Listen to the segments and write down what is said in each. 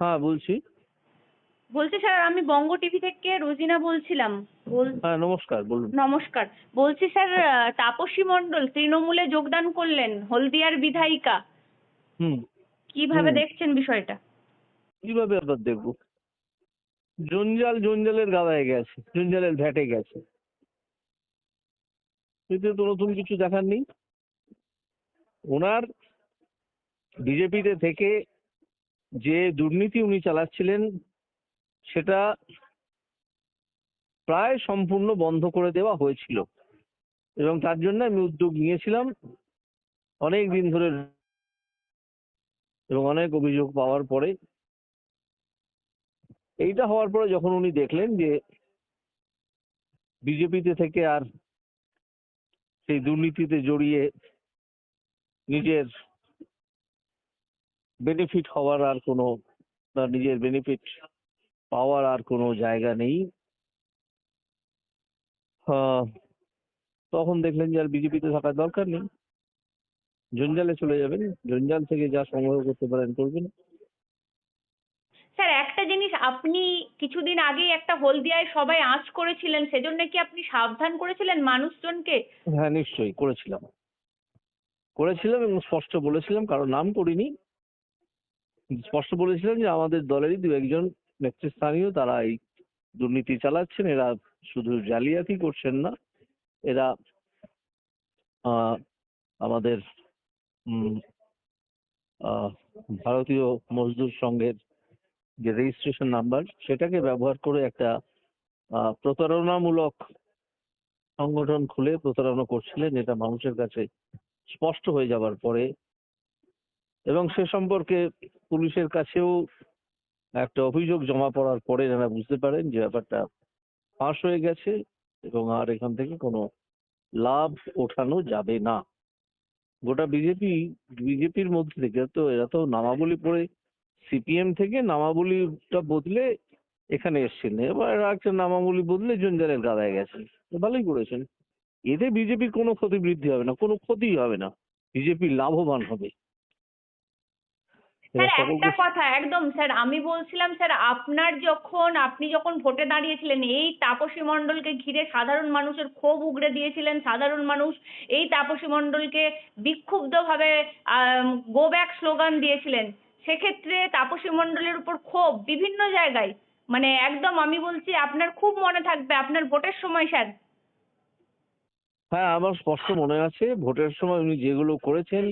হ্যাঁ বলছি। বলছি স্যার আমি বঙ্গ টিভি থেকে রোজিনা বলছিলাম। হ্যাঁ নমস্কার বলুন। নমস্কার। বলছি স্যার তাপসী মণ্ডল তৃণমূলে যোগদান করলেন হলদিয়ার বিধায়িকা। হুম। কীভাবে দেখছেন বিষয়টা? কীভাবে আবার দেখব? জঞ্জাল জঞ্জালের গাদায় গেছে জঞ্জালের ভ্যাটে গেছে। এতে তো নতুন কিছু দেখার নেই। ওনার বিজেপিতে থেকে যে দুর্নীতি উনি চালাচ্ছিলেন, সেটা প্রায় সম্পূর্ণ বন্ধ করে দেওয়া হয়েছিল। এবং তার জন্য আমি উদ্যোগ নিয়েছিলাম অনেক দিন ধরে এবং অনেক অভিযোগ পাওয়ার পরে। এইটা হওয়ার পরে যখন উনি দেখলেন যে বিজেপিতে থেকে আর সেই দুর্নীতিতে জড়িয়ে নিজের বেনিফিট হওয়ার আর কোনো নিজের বেনিফিট পাওয়ার আর কোনো জায়গা নেই। তখন দেখলেন যে আর বিজেপিতে থাকার দরকার নেই। জঞ্জালে চলে যাবেন। জঞ্জাল থেকে যা সংগ্রহ করতে পারেন করবেন। স্যার একটা জিনিস আপনি কিছুদিন আগেই একটা হলদিয়ায় সবাই আঁচ করেছিলেন সেজন্য কি আপনি সাবধান করেছিলেন মানুষজনকে? হ্যাঁ নিশ্চয়ই করেছিলাম। করেছিলাম এবং স্পষ্ট বলেছিলাম কারও নাম করিনি। স্পষ্ট বলেছিলেন যে আমাদের দলেরই দু একজন নেতৃস্থানীয়, তারা এই দুর্নীতি চালাচ্ছেন, এরা শুধু জালিয়াতি করছেন না, এরা আমাদের ভারতীয় মজদুর সংঘের যে রেজিস্ট্রেশন নাম্বার সেটাকে ব্যবহার করে একটা প্রতারণামূলক সংগঠন খুলে প্রতারণা করছিলেন এটা মানুষের কাছে স্পষ্ট হয়ে যাবার পরে এবং সে সম্পর্কে পুলিশের কাছেও একটা অভিযোগ জমা পড়ার পরে এনারা বুঝতে পারেন যে ব্যাপারটা ফাঁস হয়ে গেছে এবং আর এখান থেকে কোনো লাভ ওঠানো যাবে না। গোটা বিজেপি বিজেপির মধ্যে থেকে তো এরা তো নামাবলী পড়ে সিপিএম থেকে নামাবলীটা বদলে এখানে এসেছিলেন এবার এরা একটা নামাবলী বদলে জঞ্জালের গাদায় গেছেন। ভালোই করেছেন। এতে বিজেপির কোনো ক্ষতি বৃদ্ধি হবে না, কোনো ক্ষতিই হবে না। বিজেপি লাভবান হবে। স্যার একটা কথা একদম স্যার আমি বলছিলাম স্যার আপনার যখন আপনি যখন ভোটে দাঁড়িয়েছিলেন এই তাপসী মণ্ডলকে ঘিরে সাধারণ মানুষের ক্ষোভ উগড়ে দিয়েছিলেন সাধারণ মানুষ এই তাপসী মণ্ডলকে বিক্ষুব্ধভাবে গো ব্যাক স্লোগান দিয়েছিলেন সেক্ষেত্রে তাপসী মণ্ডলের উপর ক্ষোভ বিভিন্ন জায়গায় মানে একদম আমি বলছি আপনার খুব মনে থাকবে আপনার ভোটের সময় স্যার। হ্যাঁ আমার স্পষ্ট মনে আছে ভোটের সময় উনি যেগুলো করেছেন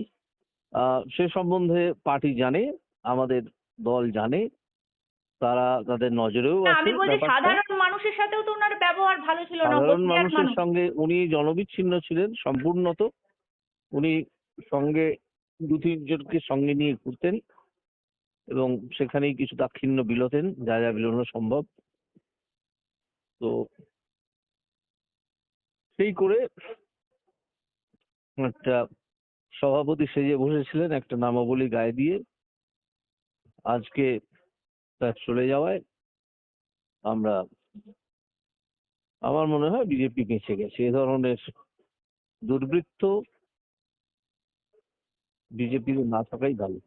সে সম্বন্ধে পার্টি জানে আমাদের দল জানে তারা তাদের নজরেও আছে আমি বলছি সাধারণ মানুষের সাথেও তো ওনার ব্যবহার ভালো ছিল না সাধারণ মানুষের সঙ্গে উনি জনবিচ্ছিন্ন ছিলেন সম্পূর্ণত উনি সঙ্গে দু তিনজনকে সঙ্গে নিয়ে ঘুরতেন এবং সেখানেই কিছু দাক্ষিণ্য বিলোতেন যা যা বিলোনো সম্ভব। তো সেই করে একটা সভাপতি সেজে বসেছিলেন একটা নামাবলী গায়ে দিয়ে। আজকে তার চলে যাওয়ায় আমরা, আমার মনে হয় বিজেপি বেঁচে গেছে। এ ধরনের দুর্বৃত্ত বিজেপিতে না থাকাই ভালো।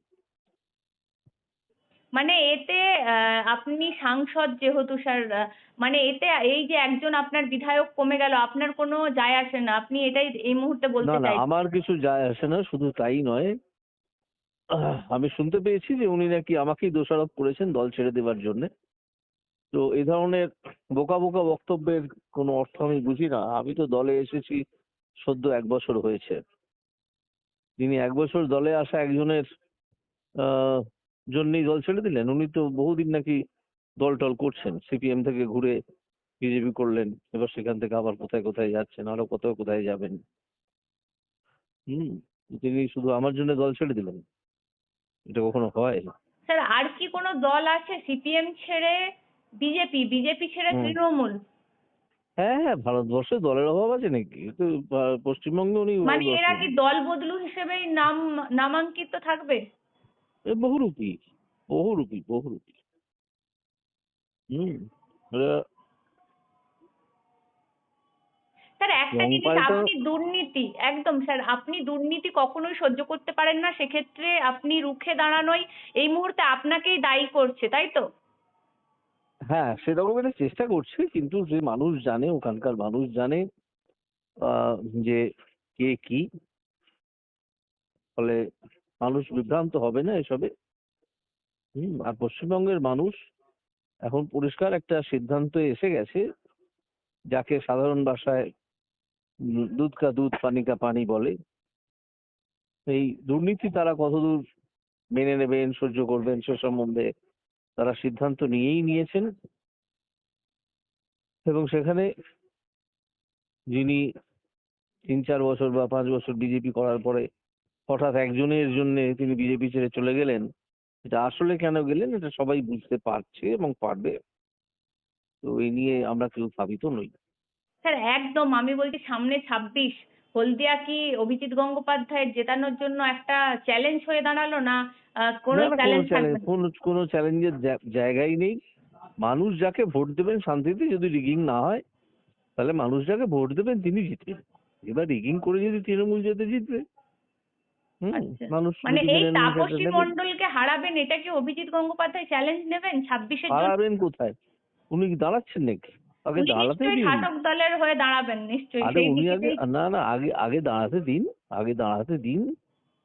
মানে এতে আহ, আপনি সাংসদ যেহেতু স্যার আহ, মানে এতে এই যে একজন আপনার বিধায়ক কমে গেল আপনার কোনো যায় আসে না। আপনি এটাই এই মুহূর্তে না বলতে না চাইছেন। আমার কিছু যায় আসে না শুধু তাই নয় আমি শুনতে পেয়েছি যে উনি নাকি আমাকেই দোষারোপ করেছেন দল ছেড়ে দেওয়ার জন্য। তো এই ধরনের বোকা বোকা বক্তব্যের কোনো অর্থ আমি বুঝি না। আমি তো দলে এসেছি সদ্য এক বছর হয়েছে। তিনি এক বছর দলে আসা একজনের আহ, জন্যই দল ছেড়ে দিলেন? উনি তো বহুদিন নাকি দল টল করছেন। সিপিএম থেকে ঘুরে বিজেপি করলেন এবার সেখান থেকে আবার কোথায় কোথায় যাচ্ছেন? আরও কোথাও কোথায় যাবেন? হুম তিনি শুধু আমার জন্য দল ছেড়ে দিলেন। এটা কখনো হয়? স্যার আর কি কোনো দল আছে সিপিএম ছেড়ে বিজেপি? বিজেপি ছেড়ে। তৃণমূল? হ্যাঁ হ্যাঁ ভারতবর্ষে দলের অভাব আছে নাকি? তো পশ্চিমবঙ্গে উনি মানে এরা কি দল বদলু হিসেবেই নাম নামাঙ্কিত থাকবে? বহুরূপী বহুরূপী বহুরূপী হুম স্যার একটা জিনিস আপনি দুর্নীতি একদম স্যার আপনি দুর্নীতি কখনোই সহ্য করতে পারেন না সেক্ষেত্রে আপনি রুখে দাঁড়ানোই এই মুহূর্তে আপনাকেই দায়ী করছে তাই তো? হ্যাঁ সেরকম একটা চেষ্টা করছে কিন্তু যে মানুষ জানে ওখানকার মানুষ জানে যে কে কি ফলে মানুষ বিভ্রান্ত হবে না এসবে? হম আর পশ্চিমবঙ্গের মানুষ এখন পরিষ্কার একটা সিদ্ধান্তে এসে গেছে যাকে সাধারণ ভাষায় দুধ কা দুধ পানি কা পানি বলে। এই দুর্নীতি তারা কতদূর মেনে নেবেন সহ্য করবেন সে সম্বন্ধে তারা সিদ্ধান্ত নিয়েই নিয়েছেন। এবং সেখানে যিনি তিন চার বছর বা পাঁচ বছর বিজেপি করার পরে হঠাৎ একজনের জন্য তিনি বিজেপি ছেড়ে চলে গেলেন এটা আসলে কেন গেলেন এটা সবাই বুঝতে পারছে এবং পারবে। তো এই নিয়ে আমরা কেউ ভাবিত নই। স্যার একদম আমি বলছি সামনে ছাব্বিশ হলদিয়া কি অভিজিৎ গঙ্গোপাধ্যায়ের জেতানোর জন্য একটা চ্যালেঞ্জ হয়ে দাঁড়াল না কোনো চ্যালেঞ্জ? কোনো চ্যালেঞ্জের জায়গাই নেই। মানুষ যাকে ভোট দেবেন শান্তিতে যদি রিগিং না হয় তাহলে মানুষ যাকে ভোট দেবেন তিনি জিতবেন। এবার রিগিং করে যদি তৃণমূল যেতে জিতবে মানে এই তাপসী নেবেন। হারাবেন এটা কি অভিজিৎ গঙ্গোপাধ্যায় চ্যালেঞ্জ নেবেন ছাব্বিশের জন্য হারাবেন কোথায়? উনি কি দাঁড়াচ্ছেন নাকি? আগে দাঁড়াতে দিন। শাসক দলের হয়ে দাঁড়াবেন নিশ্চয়ই। আরে উনি আগে না না আগে আগে দাঁড়াতে দিন আগে দাঁড়াতে দিন।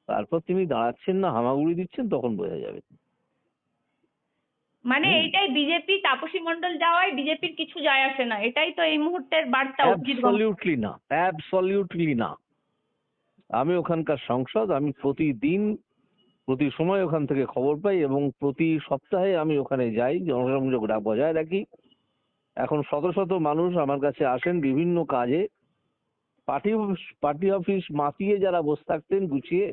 তারপর তিনি দাঁড়াচ্ছেন না হামাগুড়ি দিচ্ছেন তখন বোঝা যাবে। মানে। এইটাই বিজেপি তাপসী মন্ডল যাওয়ায় বিজেপির কিছু যায় আসে না। এটাই তো এই মুহূর্তের বার্তা অভিজিৎ অ্যাবসলিউটলি না অ্যাবসলিউটলি না। আমি ওখানকার সংসদ, আমি প্রতিদিন, প্রতি সময় ওখান থেকে খবর পাই এবং প্রতি সপ্তাহে আমি ওখানে যাই, জনসংযোগ বজায় রাখি। এখন শত শত মানুষ আমার কাছে আসেন বিভিন্ন কাজে। পার্টি পার্টি অফিস মাতিয়ে যারা বসে থাকতেন, গুছিয়ে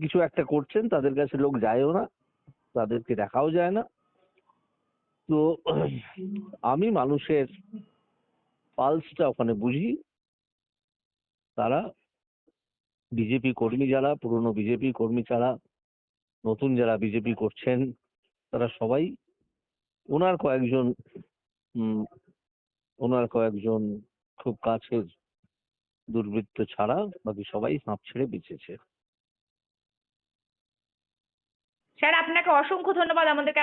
কিছু একটা করছেন, তাদের কাছে লোক যায়ও না, তাদেরকে দেখাও যায় না। তো আমি মানুষের পালসটা ওখানে বুঝি। তারা বিজেপি কর্মী যারা, পুরনো বিজেপি কর্মী ছাড়া নতুন যারা বিজেপি করছেন, তারা সবাই ওনার কয়েকজন ওনার কয়েকজন খুব কাছের দুর্বৃত্ত ছাড়া বাকি সবাই হাঁপ ছেড়ে বেঁচেছে। স্যার, আপনাকে অসংখ্য ধন্যবাদ আমাদেরকে